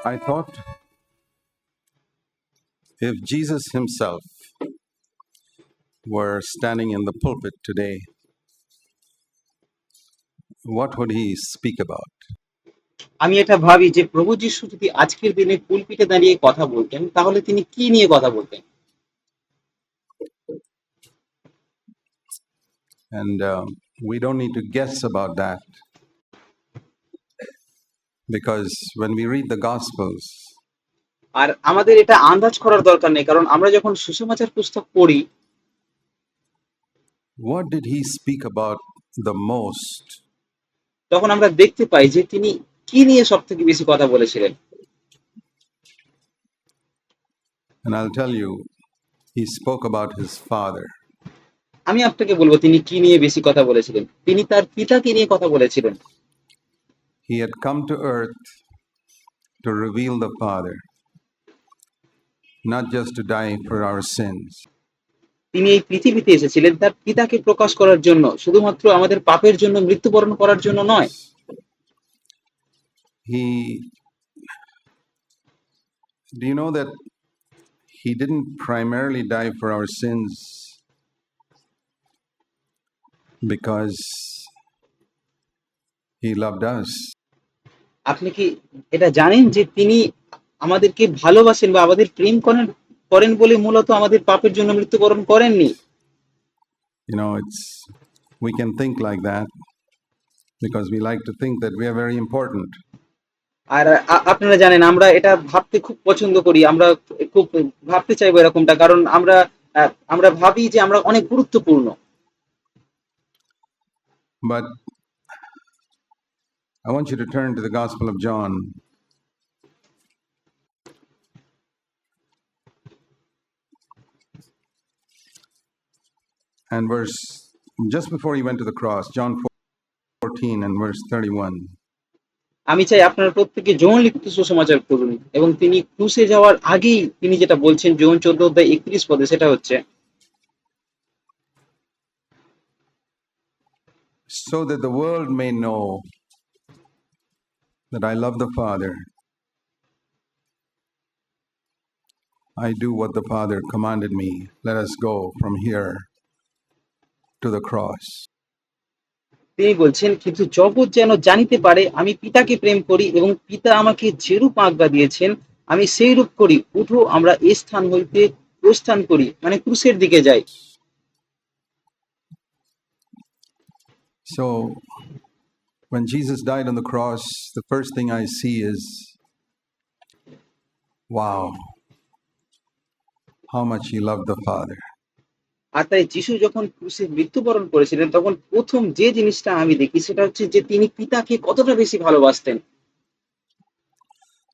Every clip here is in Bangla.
I thought if Jesus himself were standing in the pulpit today, what would he speak about? আমি এটা ভাবি যে প্রভু যিশু যদি আজকের দিনে পুলপিটে দাঁড়িয়ে কথা বলতেন তাহলে তিনি কি নিয়ে কথা বলতেন And um, we don't need to guess about that because when we read the Gospels, আর আমাদের এটা আন্দাজ করার দরকার নেই কারণ আমরা যখন সুসমাচার পুস্তক পড়ি what did he speak about the most? তখন আমরা দেখতে পাই যে তিনি কি নিয়ে সব থেকে বেশি কথা বলেছিলেন And I'll tell you, he spoke about his father. আমি আপনাকে বলব তিনি কি নিয়ে বেশি কথা বলেছিলেন তিনি তার পিতাকে নিয়ে কথা বলেছিলেন He had come to earth to reveal the Father, not just to die for our sins. তিনি এই পৃথিবীতে এসেছিলেন তার পিতাকে প্রকাশ করার জন্য শুধুমাত্র আমাদের পাপের জন্য মৃত্যুবরণ করার জন্য নয় He, do you know that he didn't primarily die for our sins because he loved us? আপনি কি এটা জানেন যে তিনি আমাদেরকে ভালোবাসেন বা আমাদের প্রেম করেন করেন বলে মূলত আমাদের পাপের জন্য মৃত্যুবরণ করেননি You know, it's we can think like that because we like to think that we are very important. আর আপনারা জানেন আমরা এটা ভাবতে খুব পছন্দ করি আমরা খুব ভাবতে চাইব এরকমটা কারণ আমরা আমরা ভাবি যে আমরা অনেক গুরুত্বপূর্ণ But I want you to turn to the Gospel of John. And verse, just before he went to the cross, John 14 and verse 31. আমি চাই আপনারা প্রত্যেকে যৌন লিখিত সুসমাচার করুন এবং তিনি ক্রুশে যাওয়ার আগেই তিনি যেটা বলছেন যৌন চোদ্দ অধ্যায় একত্রিশ পদে সেটা হচ্ছে So that the world may know that I love the Father. I do what the Father commanded me. Let us go from here to the cross. তিনি বলছেন কিন্তু জগৎ যেন জানিতে পারে আমি পিতাকে প্রেম করি এবং পিতা আমাকে যেরূপ আজ্ঞা দিয়েছেন আমি সেই রূপ করি উঠো আমরা এই স্থান হইতে প্রস্থান করি মানে ক্রুশের দিকে যাই So, when Jesus died on the cross, the first thing I see is wow, how much he loved the Father. আর তাই যিশু যখন ক্রুশে মৃত্যুবরণ করেছিলেন তখন প্রথম যে জিনিসটা আমি দেখি সেটা হচ্ছে যে তিনি পিতাকে কতটা বেশি ভালোবাসতেন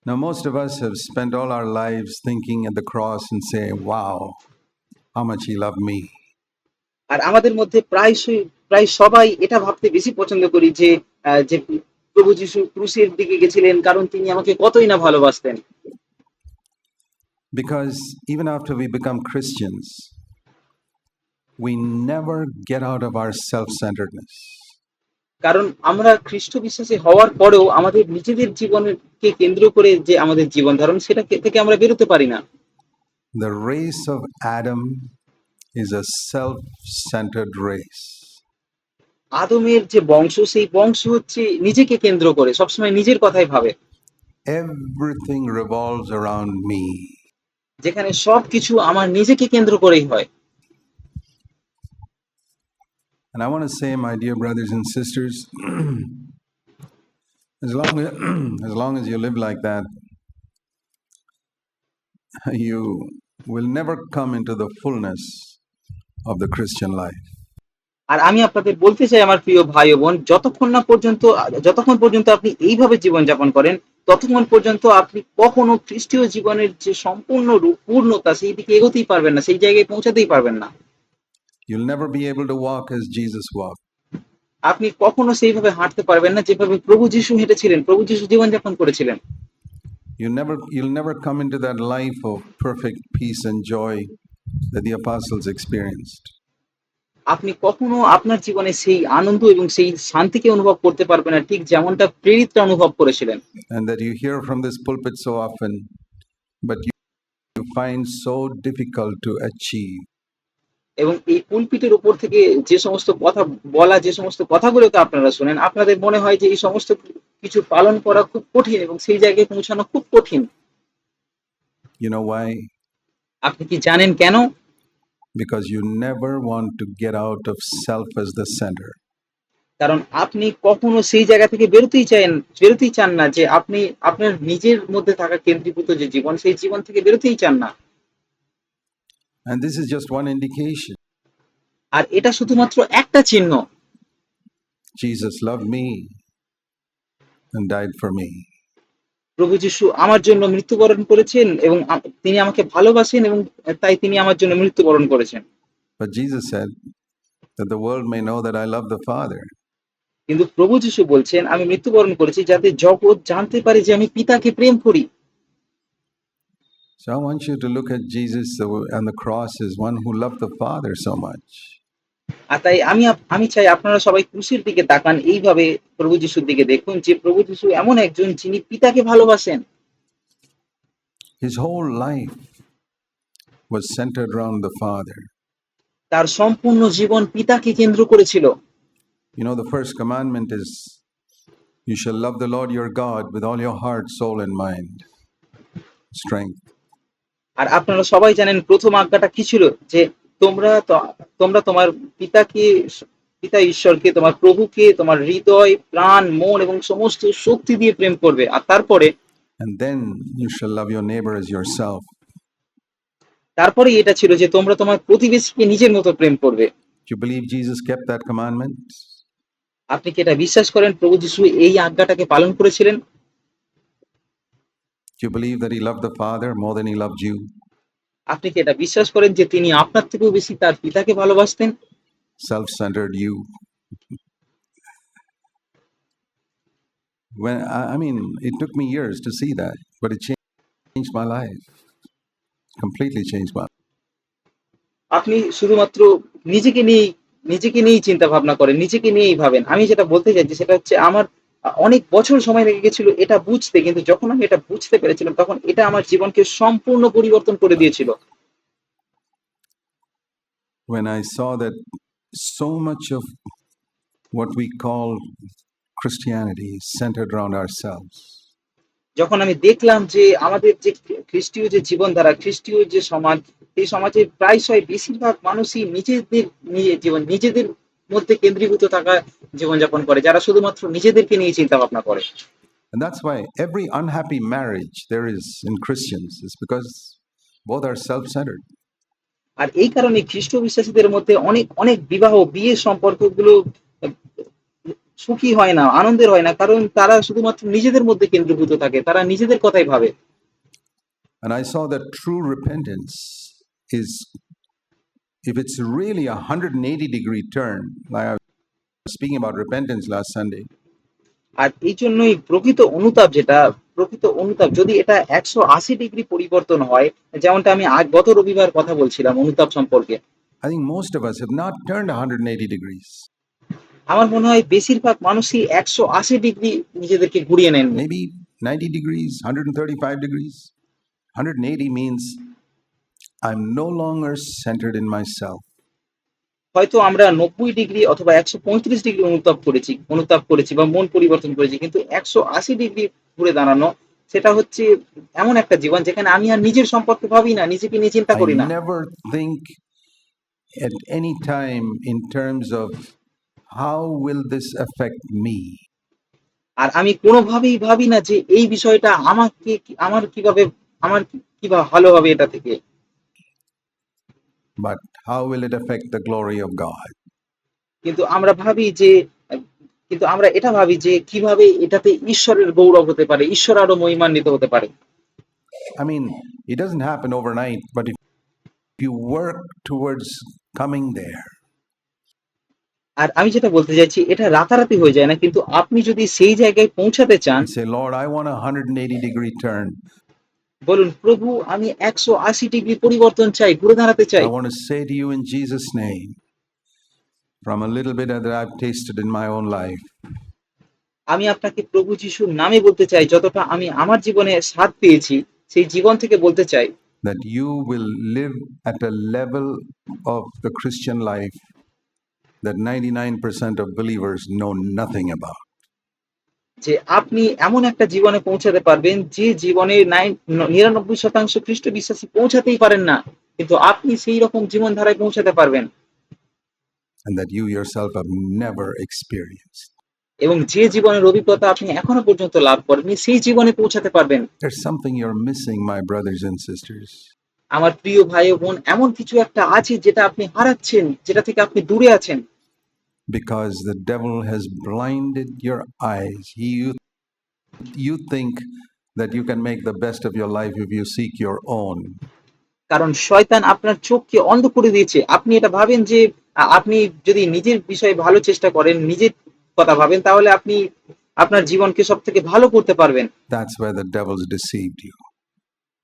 Now, most of us have spent all our lives thinking at the cross and say, wow, how much he loved me. আর আমাদের মধ্যে প্রায়শই প্রায় সবাই এটা ভাবতে বেশি পছন্দ করি যে আহ, যে প্রভু যিশু ক্রুশের দিকে গেছিলেন কারণ তিনি আমাকে কতই না ভালোবাসতেন Because even after we become Christians, we never get out of our self centeredness. কারণ আমরা খ্রিস্ট বিশ্বাসী হওয়ার পরেও আমাদের নিজেদের জীবনকে কেন্দ্র করে যে আমাদের জীবন ধারণ সেটা থেকে আমরা বেরোতে পারি না The race of Adam is a self centered race. আদমের যে বংশ সেই বংশ হচ্ছে নিজেকে কেন্দ্র করে সবসময় নিজের কথাই ভাবে Everything revolves around me. যেখানে সবকিছু আমার নিজেকে কেন্দ্র করেই হয় And I want to say, my dear brothers and sisters, as long as, as long as you live like that, you will never come into the fullness of the Christian life. আর আমি আপনাদের বলতে চাই আমার প্রিয় ভাই বোন যতক্ষণ না পর্যন্ত যতক্ষণ পর্যন্ত আপনি এইভাবে জীবনযাপন করেন ততক্ষণ পর্যন্ত আপনি কখনো খ্রিস্টীয় জীবনের যে সম্পূর্ণ পূর্ণতা সেই দিকে এগোতেই পারবেন না সেই জায়গায় পৌঁছাতেই পারবেন না You'll never be able to walk as Jesus walked. আপনি কখনো সেইভাবে হাঁটতে পারবেন না যেভাবে প্রভু যিশু হেঁটেছিলেন প্রভু যিশু জীবনযাপন করেছিলেন You never, you'll never come into that life of perfect peace and joy that the apostles experienced. আপনি কখনো আপনার জীবনে সেই আনন্দ এবং সেই শান্তিকে অনুভব করতে পারবেন না ঠিক যেমনটা প্রেরিতরা অনুভব করেছিলেন and that you hear from this pulpit so often, but you, you find so difficult to achieve. এবং এই পুলপিটের উপর থেকে যে সমস্ত কথা বলা যে সমস্ত কথাগুলোকে আপনারা শোনেন আপনাদের মনে হয় যে এই সমস্ত কিছু পালন করা খুব কঠিন এবং সেই জায়গায় পৌঁছানো খুব কঠিন You know why? আপনি কি জানেন কেন Because you never want to get out of self as the center. কারণ আপনি কখনো সেই জায়গা থেকে বেরোতেই চান বেরোতেই চান না যে আপনি আপনার নিজের মধ্যে থাকা কেন্দ্রীভূত যে জীবন সেই জীবন থেকে বেরোতেই চান না And this is just one indication. আর এটা শুধুমাত্র একটা চিহ্ন Jesus loved me and died for me. প্রভু যিশু আমার জন্য মৃত্যুবরণ করেছেন এবং তিনি আমাকে ভালোবাসেন এবং তাই তিনি আমার জন্য মৃত্যুবরণ করেছেন But Jesus said that the world may know that I love the Father. কিন্তু প্রভু যিশু বলছেন আমি মৃত্যুবরণ করেছি যাতে জগৎ জানতে পারে যে আমি পিতাকে প্রেম করি So I want you to look at Jesus and the cross as one who loved the Father so much. আর তাই আমি আমি চাই আপনারা সবাই ক্রুশের দিকে তাকান এইভাবে প্রভু যিশুর দিকে দেখুন যে প্রভু যিশু এমন একজন যিনি পিতাকে ভালোবাসেন His whole life was centered around the Father. তার সম্পূর্ণ জীবন পিতাকে কেন্দ্র করেছিল You know, the first commandment is you shall love the Lord your God with all your heart, soul, and mind, strength. আর আপনারা সবাই জানেন প্রথম আজ্ঞাটা কি ছিল যে তোমরা তোমরা তোমার পিতাকে পিতা ঈশ্বরকে তোমার প্রভুকে তোমার হৃদয় প্রাণ মন এবং সমস্ত শক্তি দিয়ে প্রেম করবে। আর তারপরে তারপরে এটা ছিল যে তোমরা তোমার প্রতিবেশীকে নিজের মতো প্রেম করবে। আপনি কি এটা বিশ্বাস করেন? প্রভু যীশু এই আজ্ঞাটাকে পালন করেছিলেন? Do you believe that he loved the Father more? আপনি কি এটা বিশ্বাস করেন যে তিনি আপনার থেকেও বেশি তার পিতাকে ভালোবাসতেন Self centered you. When I, I mean, it took me years to see that, but it changed, changed my life. Completely changed my আপনি শুধুমাত্র নিজেকে নিয়ে নিজেকে নিয়েই চিন্তা ভাবনা করেন নিজেকে নিয়েই ভাবেন আমি যেটা বলতে চাইছি সেটা হচ্ছে আমার অনেক বছর সময় লেগে গেছিল এটা বুঝতে কিন্তু যখন আমি এটা বুঝতে পেরেছিলাম তখন এটা আমার জীবনকে সম্পূর্ণ পরিবর্তন করে দিয়েছিল when I saw that so much of what we call Christianity is centered around ourselves. যখন আমি দেখলাম যে আমাদের যে খ্রিস্টীয় যে জীবনধারা খ্রিস্টীয় যে সমাজ এই সমাজে প্রায়শই বেশিরভাগ মানুষই নিজেদের নিয়ে জীবন নিজেদের মধ্যে কেন্দ্রীভূত থাকা জীবনযাপন করে যারা শুধুমাত্র নিজেদেরকে নিয়ে চিন্তা ভাবনা করে And that's why every unhappy marriage there is in Christians is because both are self centered. আর এই কারণে খ্রিস্ট বিশ্বাসীদের মধ্যে অনেক অনেক বিবাহ বিয়ে সম্পর্কগুলো সুখী হয় না আনন্দের হয় না কারণ তারা শুধুমাত্র নিজেদের মধ্যে কেন্দ্রীভূত থাকে তারা নিজেদের কথাই ভাবে And I saw that true repentance is, if it's really a 180 degree turn like i was speaking about repentance last sunday. আর এই জন্যই প্রকৃত অনুতাপ যেটা প্রকৃত অনুতাপ যদি এটা একশো আশি ডিগ্রি পরিবর্তন হয় যেমনটা আমি আগ গত রবিবার কথা বলছিলাম অনুতাপ সম্পর্কে। I most of us have not turned 180 degrees আমার মনে হয় বেশিরভাগ মানুষই 180 ডিগ্রি নিজেদেরকে ঘুরিয়ে নেন maybe 90 degrees 135 degrees 180 means I'm no longer centered in myself. হয়তো আমরা নব্বই ডিগ্রি অথবা একশো পঁয়ত্রিশ ডিগ্রি অনুতাপ করেছি অনুতাপ করেছি বা মন পরিবর্তন করেছি কিন্তু একশো আশি ডিগ্রি ঘুরে দাঁড়ানো সেটা হচ্ছে এমন একটা জীবন যেখানে আমি আর নিজের সম্পর্কে ভাবি না নিজেকে নিয়ে চিন্তা করি না never think at any time in terms of how will this affect me? আর আমি কোনোভাবেই ভাবি না যে এই বিষয়টা আমাকে কি- আমার কীভাবে আমার কীভাবে ভালো হবে এটা থেকে But how will it affect the glory of God? কিন্তু আমরা ভাবি যে কিন্তু আমরা এটা ভাবি যে কিভাবে এটাতে ঈশ্বরের গৌরব হতে পারে ঈশ্বর আরো মহিমান্বিত হতে পারে I mean, it doesn't happen overnight, but if you work towards coming there, আর আমি যেটা বলতে চাইছি এটা রাতারাতি হয়ে যায় না কিন্তু আপনি যদি সেই জায়গায় পৌঁছাতে চান and say, Lord, I want a 180 degree turn. বলুন প্রভু আমি একশো আশি ডিগ্রি পরিবর্তন চাই ঘুরে দাঁড়াতে চাই I want to say to you in Jesus' name, from a little bit that I've tasted in my own life. আমি আপনাকে প্রভু যিশুর নামে বলতে চাই যতটা আমি আমার জীবনে স্বাদ পেয়েছি সেই জীবন থেকে বলতে চাই that you will live at a level of the Christian life that 99% of believers know nothing about. যে আপনি এমন একটা জীবনে পৌঁছাতে পারবেন যে জীবনে নিরানব্বই শতাংশ খ্রিস্ট বিশ্বাসী পৌঁছাতেই পারেন না কিন্তু আপনি সেই রকম জীবনধারায় পৌঁছাতে পারবেন and that you yourself have never experienced. এবং যে জীবনের অভিজ্ঞতা আপনি এখনও পর্যন্ত লাভ করেননি সেই জীবনে পৌঁছাতে পারবেন There's something you're missing, my brothers and sisters. আমার প্রিয় ভাই ও বোন এমন কিছু একটা আছে যেটা আপনি হারাচ্ছেন যেটা থেকে আপনি দূরে আছেন because the devil has blinded your eyes. He, you, you think that you can make the best of your life if you seek your own. কারণ শয়তান আপনার চোখকে অন্ধ করে দিয়েছে আপনি এটা ভাবেন যে আ- আপনি যদি নিজের বিষয়ে ভালো চেষ্টা করেন নিজের কথা ভাবেন তাহলে আপনি আপনার জীবনকে সব থেকে ভালো করতে পারবেন That's where the devil's deceived you.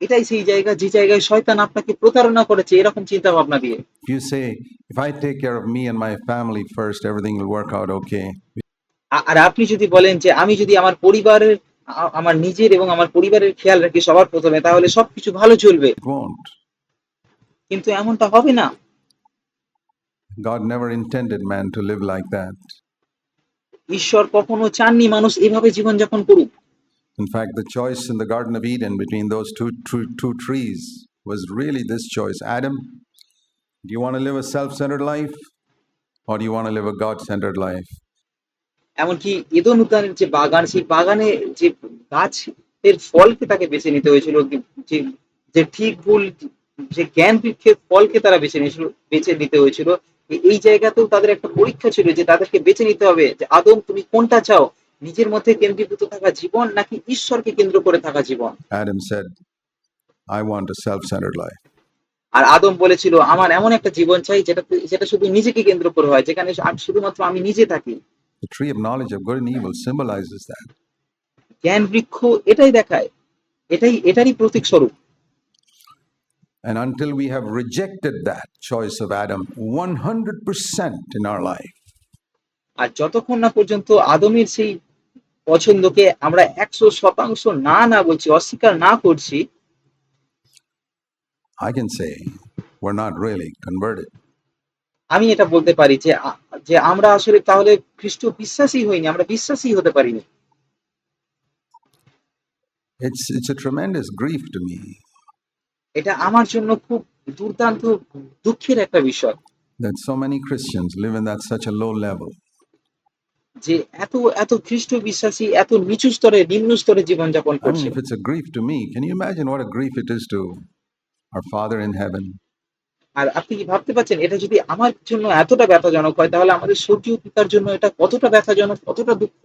এটাই সেই জায়গা যে জায়গায় শয়তান আপনাকে প্রতারণা করেছে এরকম চিন্তা ভাবনা দিয়ে If you say, if I take care of me and my family first, everything will work out okay. আ- আর আপনি যদি বলেন যে আমি যদি আমার পরিবারের আমার নিজের এবং আমার পরিবারের খেয়াল রাখি সবার প্রথমে তাহলে সবকিছু ভালো চলবে. কিন্তু এমনটা হবে না God never intended man to live like that. ঈশ্বর কখনো চাননি মানুষ এভাবে জীবনযাপন করুক In fact, the choice in the Garden of Eden between those two, two, two trees was really this choice Adam, do you want to live a self centered life or do you want to live a God centered life? এমনকি এদন উদ্যানের যে বাগান সেই বাগানে যে গাছের ফলকে তাকে বেছে নিতে হয়েছিল যে যে ঠিক ভুল যে জ্ঞান বৃক্ষের ফলকে তারা বেছে নিয়েছিল বেছে নিতে হয়েছিল এ- এই জায়গাতেও তাদের একটা পরীক্ষা ছিল যে তাদেরকে বেছে নিতে হবে যে আদম তুমি কোনটা চাও নিজের মধ্যে কেন্দ্রীভূত থাকা জীবন নাকি ঈশ্বরকে কেন্দ্র করে থাকা জীবন Adam said, I want a self centered life. আর আদম বলেছিল আমার এমন একটা জীবন চাই যেটা যেটা শুধু নিজেকে কেন্দ্র করে হয় যেখানে আ- শুধুমাত্র আমি নিজে থাকি The tree of knowledge of good and evil symbolizes that. জ্ঞান বৃক্ষ এটাই দেখায় এটাই এটারই প্রতীক স্বরূপ And until we have rejected that choice of Adam 100% in our life, আর যতক্ষণ না পর্যন্ত আদমের সেই পছন্দকে আমরা একশো শতাংশ না না বলছি অস্বীকার না করছি I can say we're not really converted. আমি এটা বলতে পারি যে যে আমরা আসলে তাহলে খ্রিস্ট বিশ্বাসী হইনি আমরা বিশ্বাসী হতে পারিনি It's, it's a tremendous grief to me এটা আমার জন্য খুব দুর্দান্ত দুঃখের একটা বিষয় that so many Christians live in that such a low level. যে এত এত খ্রিস্ট বিশ্বাসী এত নিচু স্তরে নিম্ন স্তরে জীবনযাপন করছে if it's a grief to me, can you imagine what a grief it is to our Father in heaven? আর আপনি কি ভাবতে পারছেন এটা যদি আমার জন্য এতটা ব্যথাজনক হয় তাহলে আমাদের স্বর্গীয় পিতার জন্য এটা কতটা ব্যথাজনক কতটা দুঃখ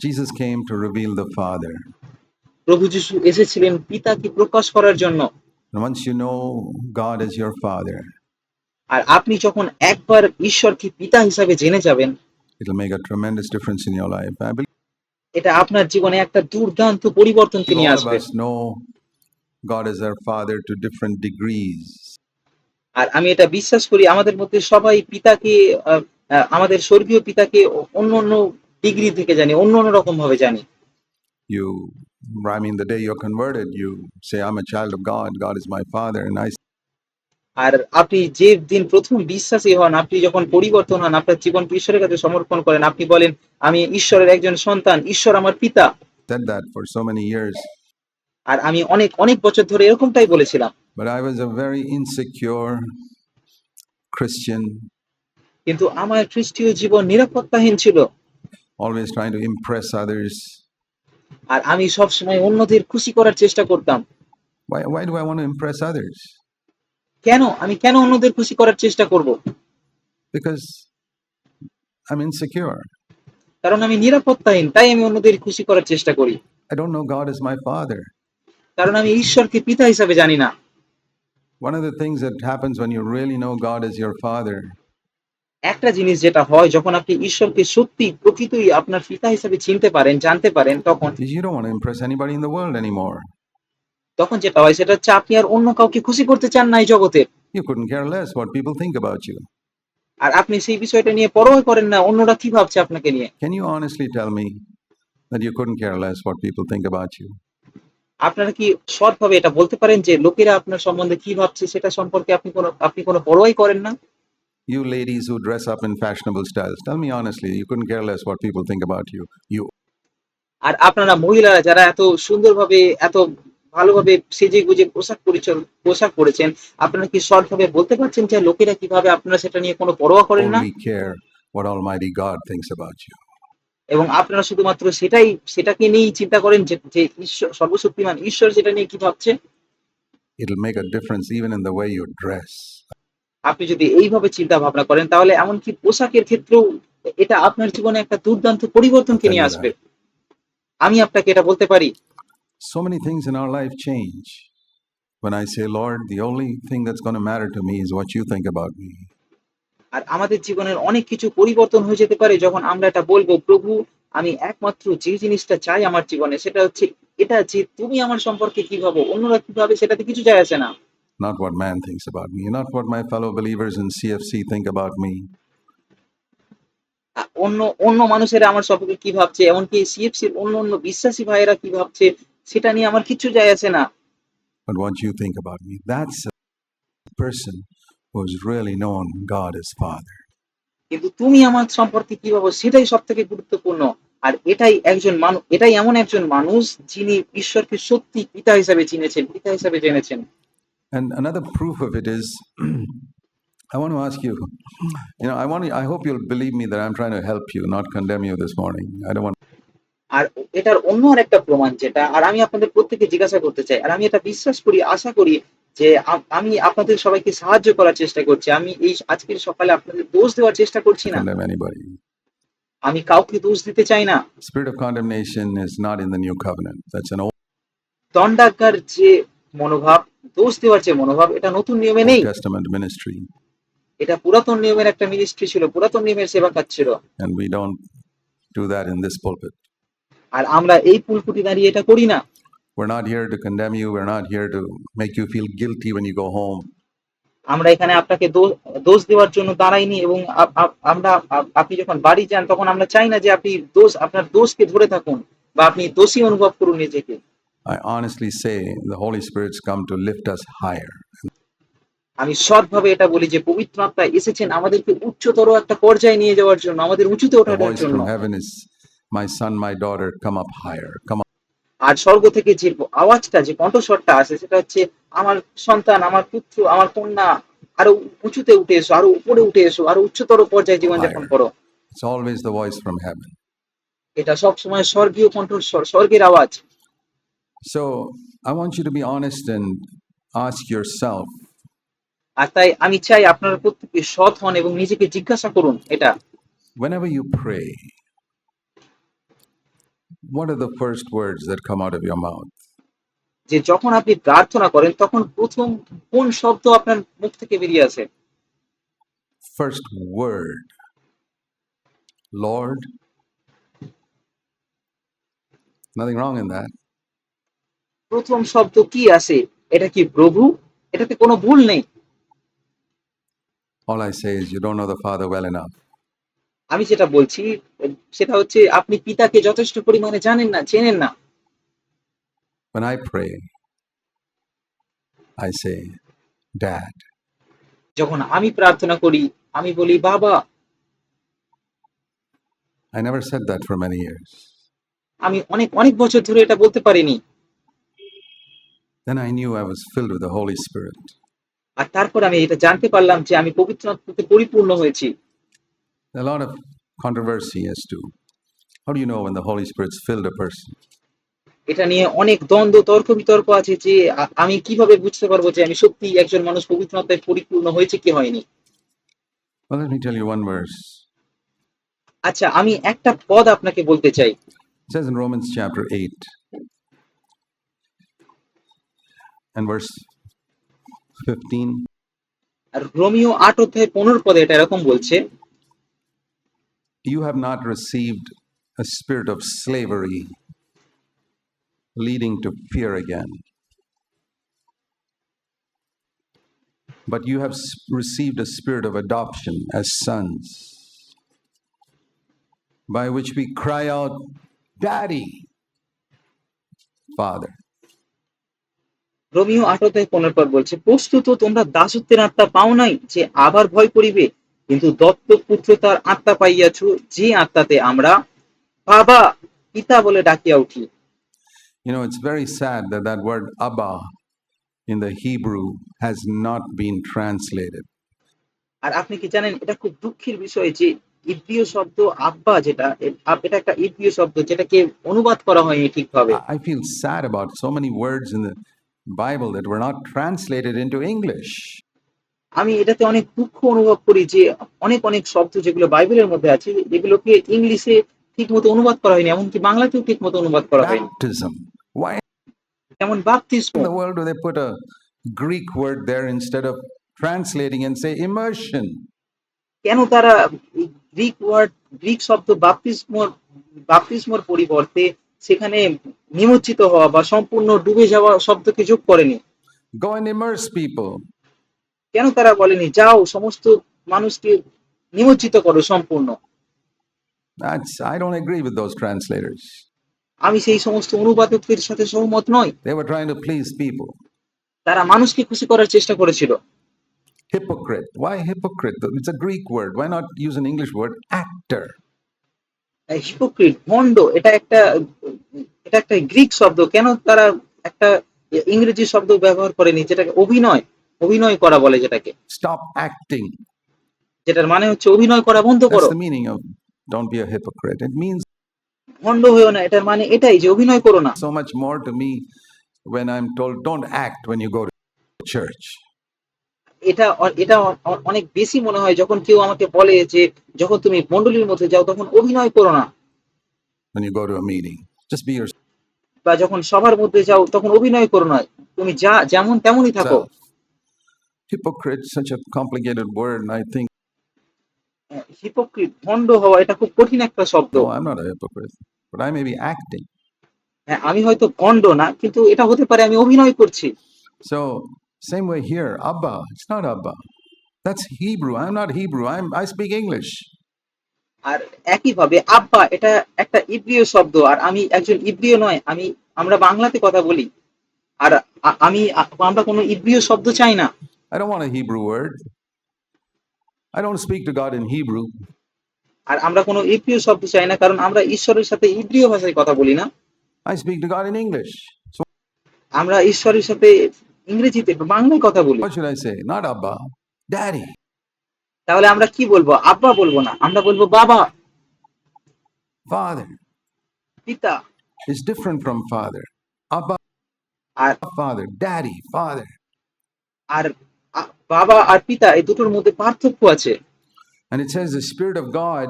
Jesus came to reveal the Father. প্রভু যিশু এসেছিলেন পিতাকে প্রকাশ করার জন্য once you know God as your Father, আর আপনি যখন একবার ঈশ্বরকে পিতা হিসাবে জেনে যাবেন এটা আপনার জীবনে একটা দুর্দান্ত পরিবর্তন তিনি আসবে God is our father to different degrees. আর আমি এটা বিশ্বাস করি আমাদের মধ্যে সবাই পিতাকে আমাদের স্বর্গীয় পিতাকে অন্য অন্য ডিগ্রি থেকে জানি অন্য অন্য রকম ভাবে জানি। You I mean the day you're converted you say I'm a child of God. God is my father. And I আর আপনি যে দিন প্রথম বিশ্বাসী হন আপনি যখন পরিবর্তন হন আপনার জীবন ঈশ্বরের কাছে সমর্পণ করেন আপনি বলেন আমি ঈশ্বরের একজন সন্তান ঈশ্বর আমার পিতা said that for so many years. আর আমি অনেক অনেক বছর ধরে এরকমটাই বলেছিলাম But I was a very insecure Christian, কিন্তু আমার খ্রিস্টীয় জীবন নিরাপত্তাহীন ছিল always trying to impress others. আর আমি সবসময় অন্যদের খুশি করার চেষ্টা করতাম Why, why do I want to impress others? কেন? আমি কেন অন্যদের খুশি করার চেষ্টা করব? বিকজ আই এম কারণ আমি নিরাপত্তাহীন তাই আমি অন্যদের খুশি করার চেষ্টা করি। I don't know God is my father কারণ আমি ঈশ্বরকে পিতা হিসাবে জানি না। One of the things that happens when you really know God is your father একটা জিনিস যেটা হয় যখন আপনি ঈশ্বরকে সত্যি প্রকৃতই আপনার পিতা হিসাবে চিনতে পারেন জানতে পারেন তখন you don't want to impress anybody in the world anymore তখন যেটা হয় সেটা হচ্ছে আপনি আর অন্য কাউকে খুশি করতে চান নাই জগতের ইউ কুডন্ট আর আপনি সেই বিষয়টা নিয়ে পরোয়া করেন না অন্যরা কি ভাবছে আপনাকে নিয়ে? Can you honestly tell me that you couldn't care less what people think about you আপনারা কি সৎভাবে এটা বলতে পারেন যে লোকেরা আপনার সম্বন্ধে কি ভাবছে সেটা সম্পর্কে আপনি কোনো আপনি কোনো পরোয়াই করেন না? You ladies who dress up in fashionable styles tell me honestly you couldn't care less what people think about you you are আপনারা মহিলারা যারা এত সুন্দরভাবে এত ভালোভাবে সেজে গুজে পোশাক পরিচয় পোশাক পরেছেন। আপনারা কি সৎভাবে বলতে পারছেন যে লোকেরা কীভাবে আপনারা সেটা নিয়ে কোনো পরোয়া করেন না? What Almighty God thinks about you. এবং আপনারা শুধুমাত্র সেটাই সেটাকে নিয়েই চিন্তা করেন যে যে ঈশ্বর সর্বশক্তিমান ঈশ্বর সেটা নিয়ে কি ভাবছে It'll make a difference even in the way you dress. আপনি যদি এইভাবে চিন্তা ভাবনা করেন তাহলে এমনকি পোশাকের ক্ষেত্রেও এটা আপনার জীবনে একটা দুর্দান্ত পরিবর্তনকে নিয়ে আসবে? আমি আপনাকে এটা বলতে পারি So many things in our life change. When I say, Lord, the only thing that's going to matter to me is what you think about me. আর আমাদের জীবনের অনেক কিছু পরিবর্তন হয়ে যেতে পারে যখন আমরা এটা বলবো প্রভু আমি একমাত্র যে জিনিসটা চাই আমার জীবনে সেটা হচ্ছে এটা যে তুমি আমার সম্পর্কে কি ভাবো অন্যরা কি ভাবে সেটাতে কিছু যায় আসে না Not what man thinks about me, not what my fellow believers in CFC think about me. আ- অন্য অন্য মানুষেরা আমার সম্পর্কে কি ভাবছে এমনকি সিএফসির অন্য অন্য বিশ্বাসী ভাইয়েরা কি ভাবছে সেটা নিয়ে আমার কিছু যায় আসে না but what you think about me. That's a person who's really known God as Father. কিন্তু তুমি আমার সম্পর্কে কি ভাবো সেটাই সব থেকে গুরুত্বপূর্ণ আর এটাই একজন মানুষ এটাই এমন একজন মানুষ যিনি ঈশ্বরকে সত্যি পিতা হিসাবে চিনেছেন পিতা হিসাবে জেনেছেন And another proof of it is, I want to ask you, you know, I want to, I hope you'll believe me that I'm trying to help you, not condemn you this morning. I don't want আর এটার অন্য আর একটা প্রমাণ যেটা আর আমি আপনাদের প্রত্যেকে জিজ্ঞাসা করতে চাই আর আমি এটা বিশ্বাস করি আশা করি যে আমি আপনাদের সবাইকে সাহায্য করার চেষ্টা করছি। আমি এই আজকের সকালে আপনাদের দোষ দেওয়ার চেষ্টা করছি না। আমি কাউকে দোষ দিতে চাই না। Of condemnation is not in the new covenant. That's an Old দণ্ডাজ্ঞার যে মনোভাব দোষ দেওয়ার যে মনোভাব এটা নতুন নিয়মে নেই। Testament ministry, এটা পুরাতন নিয়মের একটা মিনিস্ট্রি ছিল পুরাতন নিয়মের সেবা কাজ ছিল। We don't do that in this pulpit. আর আমরা এই পুলকুটি দাঁড়িয়ে এটা করি না We're not here to condemn you. We're not here to make you feel guilty when you go home. আমরা এখানে আপনাকে দোষ- দেওয়ার জন্য দাঁড়াইনি এবং আমরা আপনি যখন বাড়ি যান তখন আমরা চাই না যে আপনি দোষ আপনার দোষকে ধরে থাকুন বা আপনি দোষী অনুভব করুন নিজেকে I honestly say the Holy Spirit's come to lift us higher. আমি সৎভাবে এটা বলি যে পবিত্র আত্মা এসেছেন আমাদেরকে উচ্চতর একটা পর্যায়ে নিয়ে যাওয়ার জন্য আমাদের উঁচুতে ওঠার জন্য My son, my daughter, come up higher. Come up. আর স্বর্গ থেকে যে আওয়াজটা যে কণ্ঠস্বরটা আসে সেটা হচ্ছে আমার সন্তান আমার পুত্র আমার কন্যা আরও উঁচুতে উঠে এসো আরও উপরে উঠে এসো আরও উচ্চতর পর্যায়ে জীবনযাপন করো It's always the voice from heaven. এটা সব সময় স্বর্গীয় কণ্ঠস্বর স্বর্গের আওয়াজ So I want you to be honest and ask yourself আর তাই আমি চাই আপনারা প্রত্যেকে সৎ হন এবং নিজেকে জিজ্ঞাসা করুন এটা whenever you pray, what are the first words that come out of your mouth? যে যখন আপনি প্রার্থনা করেন তখন প্রথম কোন শব্দ আপনার মুখ থেকে বেরিয়ে আসে First word Lord. Nothing wrong in that. প্রথম শব্দ কি আসে এটা কি প্রভু এটাতে কোনো ভুল নেই All I say is, you don't know the Father well enough. আমি যেটা বলছি সেটা হচ্ছে আপনি পিতাকে যথেষ্ট পরিমাণে জানেন না চেনেন না When I pray, I say, Dad. যখন আমি প্রার্থনা করি আমি বলি বাবা I never said that for many years. আমি অনেক অনেক বছর ধরে এটা বলতে পারিনি Then I knew I was filled with the Holy Spirit. আর তারপর আমি এটা জানতে পারলাম যে আমি পবিত্র আত্মাতে পরিপূর্ণ হয়েছি A lot of controversy as to how do you know when the Holy Spirit's filled a person? এটা নিয়ে অনেক দ্বন্দ্ব তর্ক বিতর্ক আছে যে আ- আমি কিভাবে বুঝতে পারবো যে আমি সত্যি একজন মানুষ পবিত্র আত্মায় পরিপূর্ণ হয়েছে কি হয়নি Well, let me tell you one verse. আচ্ছা আমি একটা পদ আপনাকে বলতে চাই It says in Romans chapter 8 and verse 15 আর রোমিও আট অধ্যায় পনেরো পদে এটা এরকম বলছে You have not received a spirit of slavery leading to fear again. But you have received a spirit of adoption as sons, by which we cry out, Daddy, Father. রোমিও আঠারো পনেরো পর বলছে প্রস্তুত তোমরা দাসত্বের আত্মা পাও নাই যে আবার ভয় করিবে কিন্তু দত্তক পুত্রতার আত্মা পাইয়াছ যে আত্মাতে আমরা বাবা পিতা বলে ডাকিয়া উঠি You know, it's very sad that that word Abba in the Hebrew has not been translated. আর আপনি কি জানেন এটা খুব দুঃখের বিষয় যে ইব্রিয় শব্দ আব্বা যেটা এ- আব- এটা একটা ইব্রিয় শব্দ যেটাকে অনুবাদ করা হয়নি ঠিকভাবে I I feel sad about so many words in the Bible that were not translated into English. আমি এটাতে অনেক দুঃখ অনুভব করি যে অনেক অনেক শব্দ যেগুলো বাইবেলের মধ্যে আছে এগুলোকে ইংলিশে ঠিক মতো অনুবাদ করা হয়নি এমনকি বাংলাতেও ঠিক মতো অনুবাদ করা হয়নি যেমন বাপ্তিস্ম the world do they put a Greek word there instead of translating and say immersion? কেন তারা গ্রিক ওয়ার্ড গ্রিক শব্দ বাপ্তিস্মর বাপ্তিস্মর পরিবর্তে সেখানে নিমজ্জিত হওয়া বা সম্পূর্ণ ডুবে যাওয়া শব্দকে যোগ করেনি Go and immerse people. কেন তারা বলেনি যাও সমস্ত মানুষকে নিমজ্জিত করো সম্পূর্ণ That's I don't agree with those translators. আমি সেই সমস্ত অনুবাদকদের সাথে সহমত নয় They were trying to please people. তারা মানুষকে খুশি করার চেষ্টা করেছিল Hypocrite. Why hypocrite? It's a Greek word. Why not use an English word? Actor. Hypocrite ভণ্ড এটা একটা এটা একটা গ্রিক শব্দ কেন তারা একটা ইংরেজি শব্দ ব্যবহার করেনি যেটাকে অভিনয় অভিনয় করা বলে যেটাকে স্টপ অ্যাক্টিং যেটার মানে হচ্ছে অভিনয় করা বন্ধ করো That's the meaning of don't be a hypocrite. It means ভণ্ড হয়েও না এটার মানে এটাই যে অভিনয় করো না so much more to me when I'm told don't act when you go to church. এটা এটা অনেক বেশি মনে হয় যখন কেউ আমাকে বলে যে যখন তুমি মন্ডলীর মধ্যে যাও তখন অভিনয় করো না When you go to a meeting, just be yourself. বা যখন সবার মধ্যে যাও তখন অভিনয় করো না তুমি যা যেমন তেমনই থাকো hypocrite such a complicated word and i think. হ্যাঁ, হিপোক্রেট ভন্ড হওয়া এটা খুব কঠিন একটা শব্দ। Hypocrite but I may be acting আমি হয়তো ভন্ড না কিন্তু এটা হতে পারে আমি অভিনয় করছি। So same Abba it's Abba that's Hebrew I am Hebrew I am I English আর একই আব্বা এটা একটা ইব্রিয় শব্দ আর আমি একজন ইব্রিয় নয় আমি আমরা বাংলাতে কথা বলি। আর আমি আমরা কোনো ইব্রিয় শব্দ চাই না। I don't want a Hebrew word. I don't speak to God in Hebrew. আর আমরা কোনো ইব্রিয় শব্দ চাই না কারণ আমরা ঈশ্বরের সাথে ইব্রিয় ভাষায় কথা বলি না I speak to God in English. So আমরা ঈশ্বরের সাথে ইংরেজিতে বা বাংলায় কথা বলি what should I say? Not Abba, Daddy. তাহলে আমরা কি বলবো আব্বা বলবো না আমরা বলবো বাবা Father পিতা is different from Father. Abba, R Father. Daddy, Father. আর আ- বাবা আর পিতা এই দুটোর মধ্যে পার্থক্য আছে And it says the Spirit of God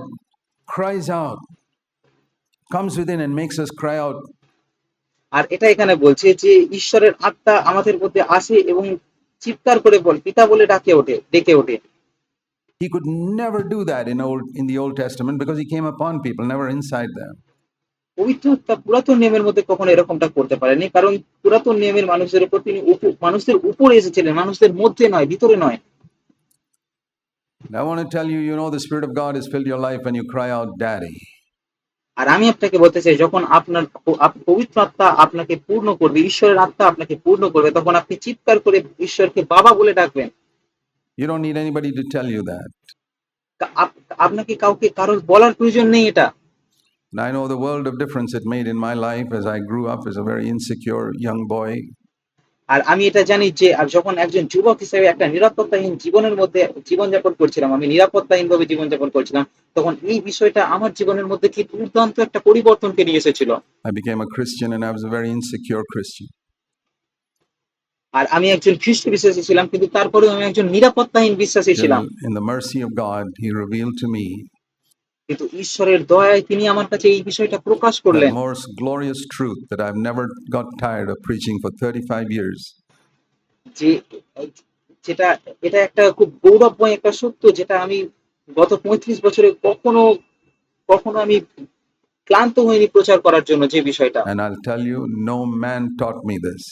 cries out, comes within and makes us cry out, আর এটা এখানে বলছে যে ঈশ্বরের আত্মা আমাদের মধ্যে আসে এবং চিৎকার করে বল পিতা বলে ডাকে ওঠে ডেকে ওঠে He could never do that in old in the Old Testament because he came upon people, never inside them. পবিত্র পুরাতন নিয়মের মধ্যে কখনো এরকমটা করতে পারেনি কারণ পুরাতন নিয়মের মানুষদের উপর তিনি মানুষদের উপরে এসেছিলেন মানুষদের মধ্যে নয় ভিতরে নয় I want to tell you, you know, the Spirit of God has filled your life when you cry out, Daddy. আর আমি আপনাকে বলতে চাই যখন আপনার পবিত্র আত্মা আপনাকে পূর্ণ করবে ঈশ্বরের আত্মা আপনাকে পূর্ণ করবে তখন আপনি চিৎকার করে ঈশ্বরকে বাবা বলে ডাকবেন You don't need anybody to tell you that. আপ- আপনাকে কাউকে কারোর বলার প্রয়োজন নেই এটা And I know the world of difference it made in my life as I grew up as a very insecure young boy. আর আমি এটা জানি যে আর যখন একজন যুবক হিসেবে একটা নিরাপত্তাহীন জীবনের মধ্যে জীবনযাপন করছিলাম আমি নিরাপত্তাহীন ভাবে জীবনযাপন করছিলাম তখন এই বিষয়টা আমার জীবনের মধ্যে কি দুর্দান্ত একটা পরিবর্তনকে নিয়ে এসেছিল I became a Christian and I was a very insecure Christian. আর আমি একজন খ্রিস্ট বিশ্বাসী ছিলাম কিন্তু তারপরেও আমি একজন নিরাপত্তাহীন বিশ্বাসী ছিলাম Till in the mercy of God, He revealed to me কিন্তু ঈশ্বরের দয়ায় তিনি আমার কাছে এই বিষয়টা প্রকাশ করলেন। Most glorious truth that I have never got tired of preaching for 35 years যে যেটা এটা একটা খুব গৌরবময় একটা সত্য যেটা আমি গত 35 বছরে কখনো কখনো আমি ক্লান্ত হইনি প্রচার করার জন্য যে বিষয়টা। And I'll tell you no man taught me this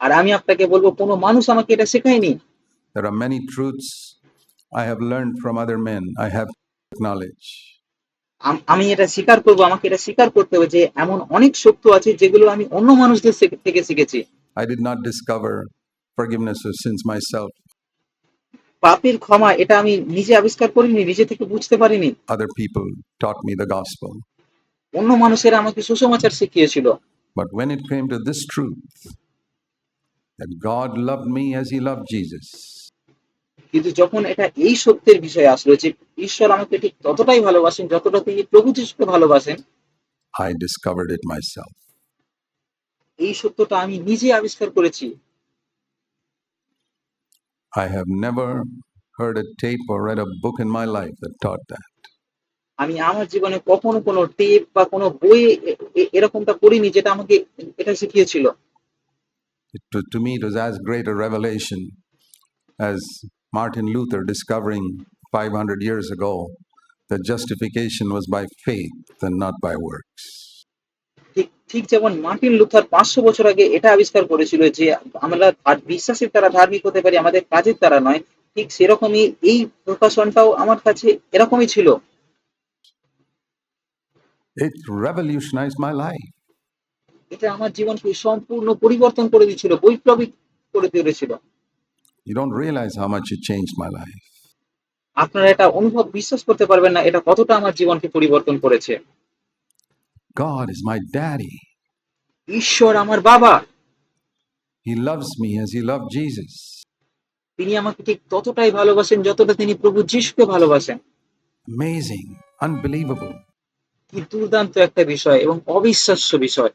আর আমি আপনাকে বলব কোন মানুষ আমাকে এটা শেখায়নি। There are many truths I have learned from other men I have knowledge. আমি এটা স্বীকার করব আমাকে এটা স্বীকার করতে হবে যে এমন অনেক শক্তি আছে যেগুলো আমি অন্য মানুষদের থেকে শিখেছি। I did not discover forgiveness since myself পাপের ক্ষমা এটা আমি নিজে আবিষ্কার করিনি নিজে থেকে বুঝতে পারিনি। Other people taught me the gospel অন্য মানুষের আমাকে সুসমাচার শিখিয়েছিল। But when it came to this truth that God loved me as he loved Jesus কিন্তু যখন এটা এই সত্যের বিষয়ে আসলো যে ঈশ্বর আমাকে ঠিক ততটাই ভালোবাসেন যতটা তিনি প্রভু যিশুকে ভালোবাসেন I discovered it myself. এই সত্যটা আমি নিজে আবিষ্কার করেছি I have never heard a tape or read a book in my life that taught that. আমি আমার জীবনে কখনো কোনো টেপ বা কোনো বই এরকমটা পড়িনি যেটা আমাকে এটা শিখিয়েছিল to, to me, it was as great a revelation as Martin Luther discovering 500 years ago that justification was by faith and not by works. ঠিক যেমন মার্টিন লুথার পাঁচশো বছর আগে এটা আবিষ্কার করেছিল যে আমরা বিশ্বাসের দ্বারা ধার্মিক হতে পারি আমাদের কাজের দ্বারা নয় ঠিক সেরকমই এই প্রকাশনটাও আমার কাছে এরকমই ছিল It revolutionized my life. এটা আমার জীবনকে সম্পূর্ণ পরিবর্তন করে দিয়েছিল বৈপ্লবিক করে তুলেছিল You don't realize how much it changed my life. আপনারা এটা অনুভব বিশ্বাস করতে পারবেন না এটা কতটা আমার জীবনকে পরিবর্তন করেছে God is my daddy. ঈশ্বর আমার বাবা He loves me as He loved Jesus. তিনি আমাকে ঠিক ততটাই ভালোবাসেন যতটা তিনি প্রভু যিশুকে ভালোবাসেন Amazing, unbelievable. কি দুর্দান্ত একটা বিষয় এবং অবিশ্বাস্য বিষয়